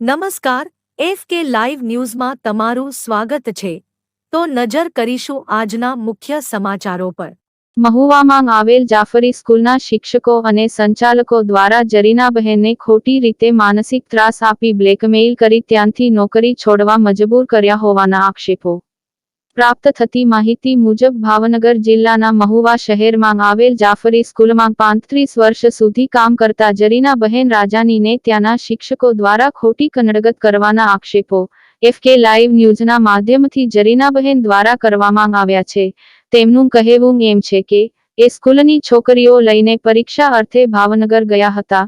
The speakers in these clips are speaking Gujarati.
નમસ્કાર, એફ કે લાઈવ ન્યૂઝમાં તમારું સ્વાગત છે. તો નજર કરીશું આજના મુખ્ય સમાચારો પર. મહુવામાં આવેલ જાફરી સ્કૂલના શિક્ષકો અને સંચાલકો દ્વારા જરીનાબહેનને ખોટી રીતે માનસિક ત્રાસ આપી બ્લેકમેઇલ કરી ત્યાંથી નોકરી છોડવા મજબૂર કર્યા હોવાના આક્ષેપો. પ્રાપ્ત થતી માહિતી મુજબ ભાવનગર જિલ્લાના મહુવા શહેરમાં આવેલ જાફરી સ્કૂલમાં પાંત્રીસ વર્ષ સુધી કામ કરતા જરીનાબહેન રાજાનીને ત્યાંના શિક્ષકો દ્વારા ખોટી કનડગત કરવાના આક્ષેપો એફકે લાઈવ ન્યૂઝના માધ્યમથી જરીનાબહેન દ્વારા કરવામાં આવ્યા છે. તેમનું કહેવું એમ છે કે, એ સ્કૂલની છોકરીઓ લઈને પરીક્ષા અર્થે ભાવનગર ગયા હતા,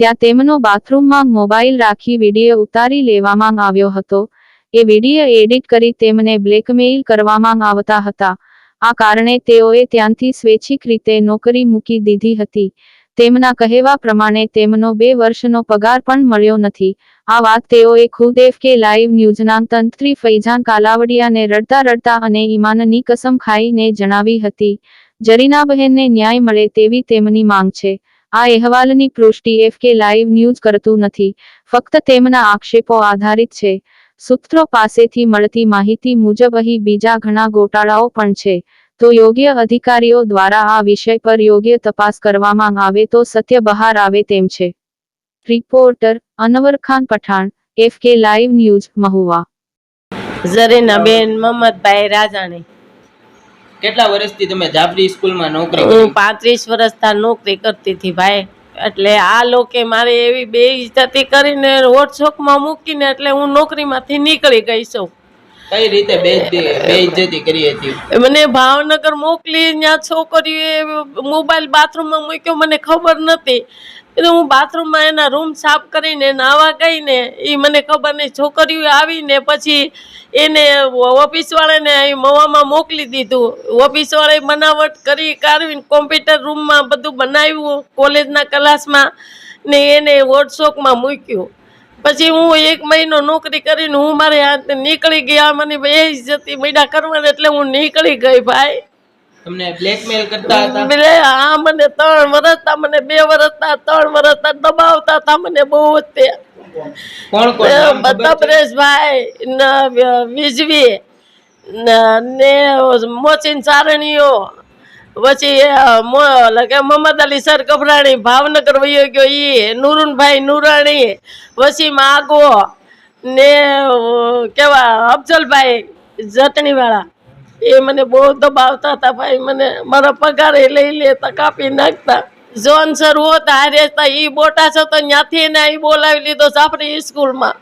ત્યાં તેમનો બાથરૂમમાં મોબાઈલ રાખી વીડિયો ઉતારી લેવામાં આવ્યો હતો એ વીડિયો એડિટ કરી તેમને બ્લેકમેઇલ કરવામાં આવતા હતા. આ કારણે તેઓએ ત્યાંથી સ્વૈચ્છિક રીતે નોકરી મૂકી દીધી હતી. તેમના કહેવા પ્રમાણે તેમનો બે વર્ષનો પગાર પણ મળ્યો નથી. આ વાત તેઓએ ખુદ એફકે લાઈવ ન્યૂઝના તંત્રી ફૈઝાન કાલાવડિયાને રડતા રડતા અને ઈમાનની કસમ ખાઈને જણાવી હતી. જરીનાબહેનને ન્યાય મળે તેવી તેમની માંગ છે. આ અહેવાલની પુષ્ટિ એફકે લાઈવ ન્યૂઝ કરતું નથી. ફક્ત તેમના આક્ષેપો આધારિત છે. સૂત્રો પાસેથી મળતી માહિતી મુજબ અહીં બીજા ઘણા ગોટાળાઓ પણ છે. તો યોગ્ય અધિકારીઓ દ્વારા આ વિષય પર યોગ્ય તપાસ કરવામાં આવે તો સત્ય બહાર આવે તેમ છે. Reporter Anwar Khan Pathan FK live news Mahuva. Zarina ben Mohammadbhai Rajani કેટલા વર્ષથી તમે જાફરી સ્કૂલમાં નોકરી હું પાંત્રીસ વર્ષથી નોકરી કરતી હતી ભાઈ. એટલે આ લોકે મારે એવી બે ઇજ્જતી કરીને વોટ્સઅપમાં મૂકીને એટલે હું નોકરીમાંથી નીકળી ગઈ છું. કઈ રીતે બે બેઇજ્જતી કરી હતી? મને ભાવનગર મોકલી ત્યાં છોકરીએ મોબાઈલ બાથરૂમમાં મૂક્યો મને ખબર નથી એટલે હું બાથરૂમમાં એના રૂમ સાફ કરીને નાવા ગઈને એ મને ખબર નહીં, છોકરીઓ આવીને પછી એને ઓફિસવાળાને અહીં મવામાં મોકલી દીધું. ઓફિસવાળાએ બનાવટ કરી કાઢવીને કોમ્પ્યુટર રૂમમાં બધું બનાવ્યું, કોલેજના ક્લાસમાં ને એને વોટ્સઓપમાં મૂક્યું. પછી હું એક મહિનો નોકરી કરીને હું મારે હાથ નીકળી ગયા મને એ જતી મૈડા કરવાની એટલે હું નીકળી ગઈ ભાઈ. તમને બ્લેકમેલ કરતા હતા? એટલે આ મને ત્રણ વર્ષતા મને બે વર્ષતા ત્રણ વર્ષતા દબાવતા હતા મને બહુ જ તે. કોણ કોણ? છે? પરેશભાઈ ન મોચીન ચારણીઓ. પછી કે મોહમ્મદ અલી સર કપરાણી ભાવનગર વયો ગયો ઈ નુરુનભાઈ નુરાણી વસીમ આગો ને કેવા અફજલભાઈ જટણીવાળા. એ મને બહુ દબાવતા હતા ભાઈ. મને મારા પગારે લઈ લેતા કાપી નાખતા. જોન સર હોત હારે એ બોટા છે તો ત્યાંથી એને અહીં બોલાવી લીધો સાપરી સ્કૂલમાં.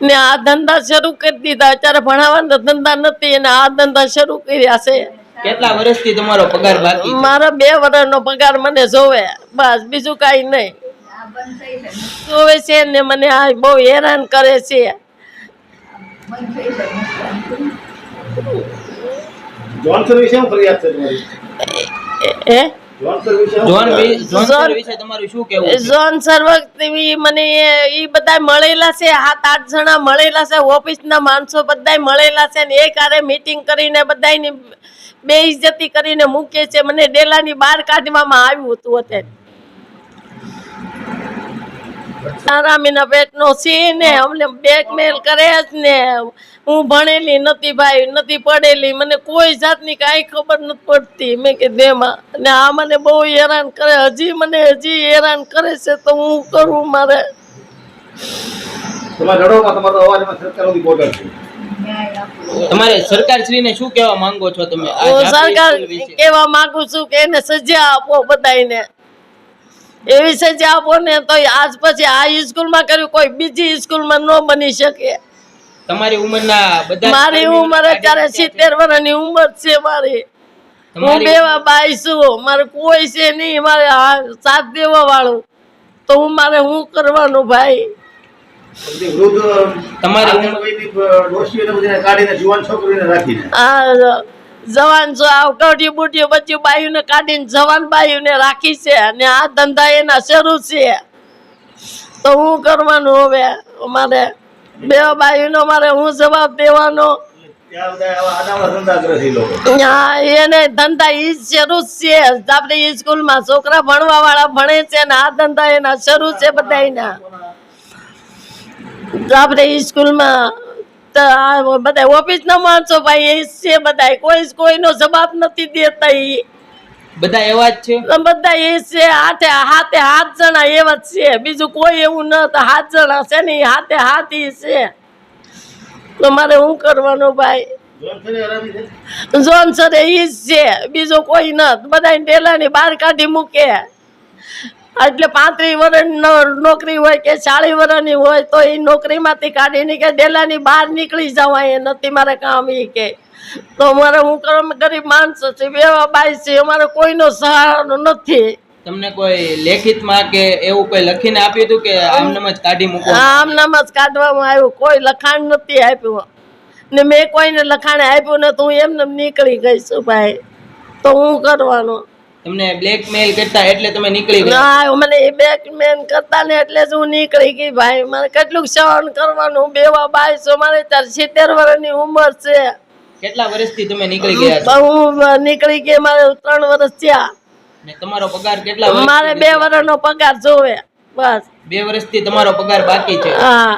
ને આ ધંધા શરૂ કરી દીધા. અત્યારે ભણાવવાના ધંધા નથી અને આ ધંધા શરૂ કર્યા છે. કેટલા વર્ષથી તમારો પગાર બાકી મારા બે વર્ષનો પગાર મને જોવે. બસ બીજું કાંઈ નહીં. જોવે છે ને મને આ બહુ હેરાન કરે છે. જોનસર વિશે શું ફરિયાદ છે તમારી? છે? ઝોન મને એ બધા મળેલા છે સાત આઠ જણા મળેલા છે ઓફિસના માણસો બધાય મળેલા છે ને એ હારે મીટિંગ કરીને બધાયની બે ઇજ્જતી કરીને મૂકે છે. મને ડેલાની બહાર કાઢવામાં આવ્યું હતું અત્યારે. આરામીના પેટનો છે ને અમને બ્લેકમેલ કરે જ ને. હું ભણેલી નથી ભાઈ નથી પડેલી. મને કોઈ જાતની કાંઈ ખબર નથી પડતી. મેં કીધું એમાં. ને આ મને બહુ હેરાન કરે. હજી મને હજી હેરાન કરે છે તો હું કરું મારે? તમારા રડોમાં તમારો અવાજમાં સરકાર સુધી border છે. તમારે સરકાર શ્રીને શું કહેવા માંગો છો તમે? સરકાર કેવા? કહેવા માંગુ છું કે એને સજા આપો બધાયને. એવી સજા આપો ને તો આજ પછી આ સ્કૂલમાં કર્યું કોઈ બીજી સ્કૂલમાં ન બની શકે. તમારી ઉંમરના બધા મારી ઉંમર અત્યારે સિત્તેર વર્ષની ઉંમર છે મારી. હું બેવા બાઈ છું મારે કોઈ છે નહીં મારે આ સાથ દેવા વાળું. તો હું મારે હું કરવાનું ભાઈ? તમારી જુવાન કઢી બુઢી બચ્ચી બાયુને કાઢીને જવાન બાયુને રાખી છે અને આ ધંધા એના શરૂ છે. તો હું કરવાનું હવે? મારે બે બાયુનો મારે હું જવાબ દેવાનો? બધા એને ધંધા ઈ શરૂ છે. આપણે સ્કૂલમાં છોકરા ભણવા વાળા ભણે છે ને આ ધંધા એના શરૂ છે તો આપણે સ્કૂલમાં તો બધા ઓફિસના માણસો ભાઈ એ છે બધા કોઈ કોઈનો જવાબ નથી દેતા ઈ. બધા એવા જ છે? બધા એ છે હાથે હાથે હાથ જણા એવા જ છે. બીજું કોઈ એવું ન તો હાથ જણા છે ને હાથે હાથ ઈ છે. તો મારે શું કરવાનું ભાઈ? જોન સર એ જ છે. બીજો કોઈ ન. બધા ટેલાની બહાર કાઢી મૂકે. એટલે પાંત્રીસ વર્ષ નોકરી હોય કે ચાલીસ વર્ષની હોય તો એ નોકરીમાંથી કાઢીને કે ડેલાની બહાર નીકળી જવાય. એ નથી મારે કામ એ કે. તો મારે હું કરવા ગરીબ માણસ છે વેવા બાઈ છે અમારે કોઈનો સહારો નથી. તમને કોઈ લેખિતમાં કે એવું કોઈ લખીને આપ્યું હતું કે આમનામ જ કાઢી મૂકો? આમ નામ જ કાઢવામાં આવ્યું. કોઈ લખાણ નથી આપ્યું. ને મેં કોઈને લખાણ આપ્યું ને તો હું એમને એમ નીકળી ગઈ છું ભાઈ. તો હું કરવાનું? તમને બ્લેકમેલ કરતા એટલે તમે નીકળી ગયા? ના મને બ્લેકમેલ કરતા ને એટલે જ હું નીકળી ગઈ ભાઈ. મારે કેટલું સહન કરવાનું બેવા બાઈ છો. મારે તાર સિત્તેર વર્ષની ઉંમર છે. કેટલા વર્ષથી તમે નીકળી ગયા હું નીકળી ગઈ મારે ત્રણ વર્ષ થયા. ને તમારો પગાર કેટલા મારે બે વર્ષનો પગાર જોવે બસ. બે વર્ષથી તમારો પગાર બાકી છે? હા.